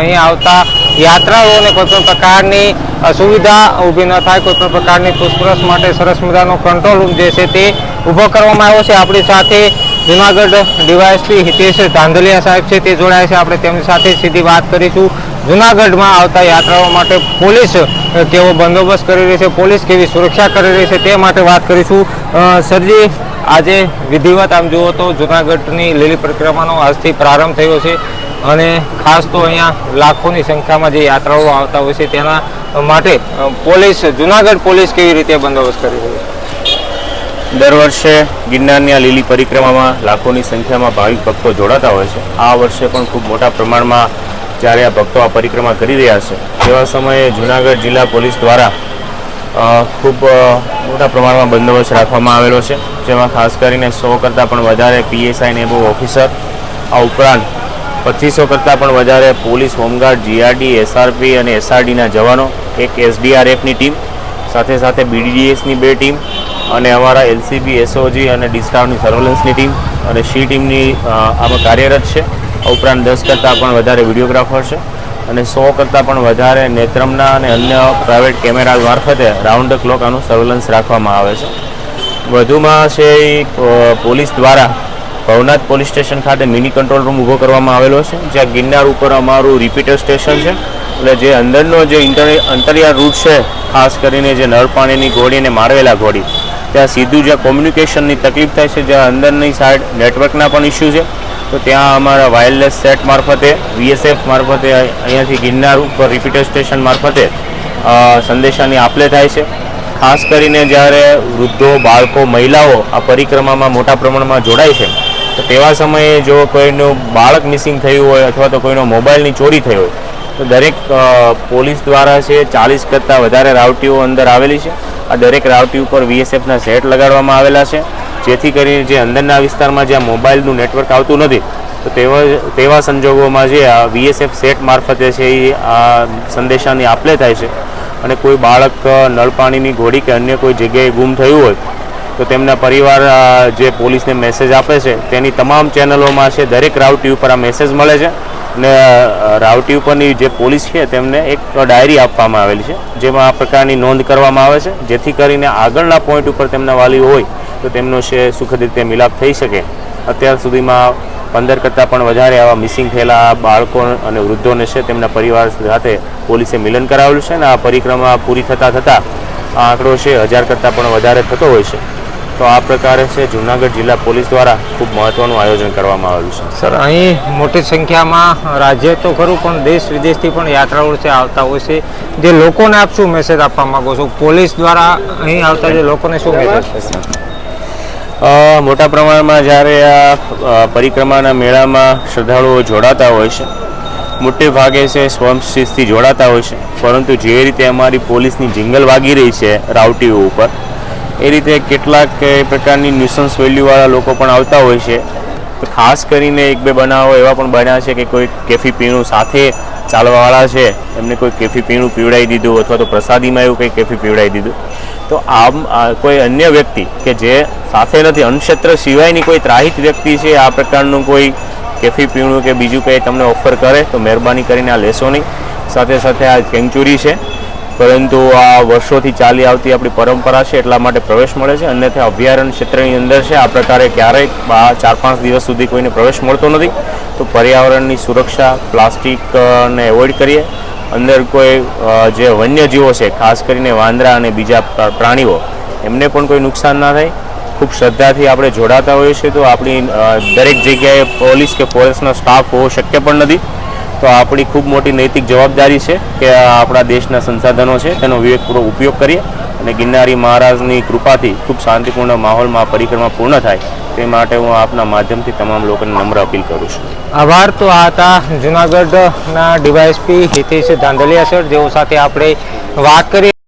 અહીં આવતા યાત્રાળુઓને કોઈ પણ પ્રકારની અસુવિધા ઊભી ન થાય કોઈ પણ પ્રકારની પૂછપરછ માટે સરસ મજાનો કંટ્રોલ રૂમ જે છે તે ઊભો કરવામાં આવ્યો છે. આપણી સાથે જુનાગઢ ડીવાયએસપી હિતેશ ધાંધલિયા સાહેબ છે. તે જોડાય છે. આપણે તેમની સાથે સીધી વાત કરીશું. જુનાગઢમાં આવતા યાત્રાઓ માટે પોલીસ કેવો બંદોબસ્ત કરી રહી છે? પોલીસ કેવી સુરક્ષા કરી રહી છે તે માટે વાત કરીશું. સરજી, આજે વિધિવત આમ જુઓ તો જુનાગઢની લીલી પરિક્રમાનો આજથી પ્રારંભ થયો છે. અને ખાસ તો અહીંયા લાખોની સંખ્યામાં જે યાત્રાળુઓ આવતા હોય છે, તેના માટે પોલીસ, જુનાગઢ પોલીસ કેવી રીતે બંદોબસ્ત કરી રહી છે? દર વર્ષે ગિરનારની આ લીલી પરિક્રમામાં લાખોની સંખ્યામાં ભાવિક ભક્તો જોડાતા હોય છે. આ વર્ષે પણ ખૂબ મોટા પ્રમાણમાં જ્યારે આ ભક્તો આ પરિક્રમા કરી રહ્યા છે, તેવા સમયે જૂનાગઢ જિલ્લા પોલીસ દ્વારા ખૂબ મોટા પ્રમાણમાં બંદોબસ્ત રાખવામાં આવેલો છે. જેમાં ખાસ કરીને સો કરતાં પણ વધારે પીએસઆઈ ને એબો ઓફિસર, આ ઉપરાંત પચીસો કરતાં પણ વધારે પોલીસ હોમગાર્ડ જીઆરડી એસઆરપી અને એસઆરડીના જવાનો, એક એસડીઆરએફની ટીમ, સાથે સાથે બીડીડીએસની બે ટીમ અને અમારા એલસીબી એસઓજી અને ડિસ્ટાફની સર્વેલન્સની ટીમ અને સી ટીમની આમાં કાર્યરત છે. ઉપરાંત દસ કરતાં પણ વધારે વિડીયોગ્રાફર છે અને સો કરતાં પણ વધારે નેત્રમના અને અન્ય પ્રાઇવેટ કેમેરા મારફતે રાઉન્ડ ધ ક્લોક આનું સર્વેલન્સ રાખવામાં આવે છે. વધુમાં છે પોલીસ દ્વારા ભવનાથ પોલીસ સ્ટેશન ખાતે મિની કંટ્રોલ રૂમ ઊભો કરવામાં આવેલો છે, જ્યાં ગિરનાર ઉપર અમારું રિપીટર સ્ટેશન છે. એટલે જે અંદરનો જે અંતરિયાળ રૂટ છે, ખાસ કરીને જે નળ પાણીની ઘોડી અને મારવેલા ઘોડી ત્યાં સીધું જ્યાં કોમ્યુનિકેશનની તકલીફ થાય છે, જ્યાં અંદરની સાઈડ નેટવર્કના પણ ઇસ્યુ છે, તો ત્યાં અમારા વાયરલેસ સેટ મારફતે વીએસએફ મારફતે, અહીંયાથી ગિરનાર ઉપર રિપીટર સ્ટેશન મારફતે સંદેશાની આપલે થાય છે. ખાસ કરીને જ્યારે વૃદ્ધો, બાળકો, મહિલાઓ આ પરિક્રમામાં મોટા પ્રમાણમાં જોડાય છે તો તેવા સમયે જો કોઈનું બાળક મિસિંગ થયું હોય અથવા તો કોઈનો મોબાઈલની ચોરી થઈ હોય, તો દરેક પોલીસ દ્વારા છે ચાલીસ કરતાં વધારે રાવટીઓ અંદર આવેલી છે. આ દરેક રાવટી ઉપર વીએસએફના સેટ લગાડવામાં આવેલા છે. જેથી કરીને જે અંદરના વિસ્તારમાં જ્યાં મોબાઈલનું નેટવર્ક આવતું નથી, તો તેવા તેવા સંજોગોમાં જે આ વીએસએફ સેટ મારફતે છે એ આ સંદેશાની આપલે થાય છે. અને કોઈ બાળક નળપાણીની નળ પાણીની ઘોડી કે અન્ય કોઈ જગ્યાએ ગુમ થયું હોય તો તેમના પરિવાર જે પોલીસને મેસેજ આપે છે, તેની તમામ ચેનલોમાં છે, દરેક રાવટી ઉપર આ મેસેજ મળે છે. અને રાવટી ઉપરની જે પોલીસ છે, તેમને એક ડાયરી આપવામાં આવેલી છે, જેમાં આ પ્રકારની નોંધ કરવામાં આવે છે. જેથી કરીને આગળના પોઈન્ટ ઉપર તેમના વાલી હોય, તો તેમનો છે, સુખદ રીતે મિલાપ થઈ શકે. અત્યાર સુધીમાં પંદર કરતાં પણ વધારે આવા મિસિંગ થયેલા બાળકો અને વૃદ્ધોને છે, તેમના પરિવાર સાથે પોલીસે મિલન કરાવેલું છે. અને આ પરિક્રમા પૂરી થતાં થતાં આ આંકડો છે, હજાર કરતાં પણ વધારે થતો હોય છે. તો આ પ્રકારે છે જૂનાગઢ જિલ્લા પોલીસ દ્વારા ખૂબ મહત્વનું આયોજન કરવામાં આવેલું છે. સર અહીં મોટી સંખ્યામાં રાજ્ય તો ખરું પણ દેશ વિદેશથી પણ યાત્રાઓ છે આવતા હોય છે. જે લોકોને આપ શું મેસેજ આપવા માગો છો? પોલીસ દ્વારા અહીં આવતા જે લોકોને શું મેસેજ અ, મોટા પ્રમાણમાં જ્યારે આ પરિક્રમાના મેળામાં શ્રદ્ધાળુઓ જોડાતા હોય છે મોટે ભાગે છે સ્વયંશિસ્તથી જોડાતા હોય છે પરંતુ જે રીતે અમારી પોલીસની જિંગલ વાગી રહી છે રાઉટીઓ ઉપર એ રીતે કેટલાક પ્રકારની ન્યુસન્સ વેલ્યુવાળા લોકો પણ આવતા હોય છે. તો ખાસ કરીને એક બે બનાવો એવા પણ બન્યા છે કે કોઈ કેફી પીણું સાથે ચાલવાવાળા છે, એમને કોઈ કેફી પીણું પીવડાવી દીધું અથવા તો પ્રસાદીમાં એવું કંઈ કેફી પીવડાવી દીધું. તો આમ કોઈ અન્ય વ્યક્તિ કે જે સાથે નથી, અન્નક્ષેત્ર સિવાયની કોઈ ત્રાહિત વ્યક્તિ છે, આ પ્રકારનું કોઈ કેફી પીણું કે બીજું કંઈ તમને ઓફર કરે, તો મહેરબાની કરીને આ લેશો નહીં. સાથે સાથે આ સેન્ચુરી છે. પરંતુ આ વર્ષોથી ચાલી આવતી આપણી પરંપરા છે એટલા માટે પ્રવેશ મળે છે. અન્યથા અભયારણ્ય ક્ષેત્રની અંદર છે, આ પ્રકારે ક્યારેય આ ચાર પાંચ દિવસ સુધી કોઈને પ્રવેશ મળતો નથી. તો પર્યાવરણની સુરક્ષા પ્લાસ્ટિકને એવોઇડ કરીએ. અંદર કોઈ જે વન્યજીવો છે, ખાસ કરીને વાંદરા અને બીજા પ્રાણીઓ, એમને પણ કોઈ નુકસાન ના થાય. ખૂબ શ્રદ્ધાથી આપણે જોડાતા હોઈએ છીએ તો આપણી દરેક જગ્યાએ પોલીસ કે ફોરેસ્ટનો સ્ટાફ હોવો શક્ય પણ નથી. તો આપણી ખૂબ મોટી નૈતિક જવાબદારી છે કે આપણા દેશના સંસાધનો છે, તેનો વિવેકપૂર્વક ઉપયોગ કરીએ અને ગિરનારી મહારાજની કૃપાથી ખૂબ શાંતિપૂર્ણ માહોલમાં, પરિક્રમા પૂર્ણ થાય તે માટે હું આપના માધ્યમથી તમામ લોકોને નમ્ર અપીલ કરું છું. આભાર. તો આ હતા જુનાગઢના ડીવાયએસપી હિતેશ ધાંધલિયા સર, જેઓ સાથે આપણે વાત કરી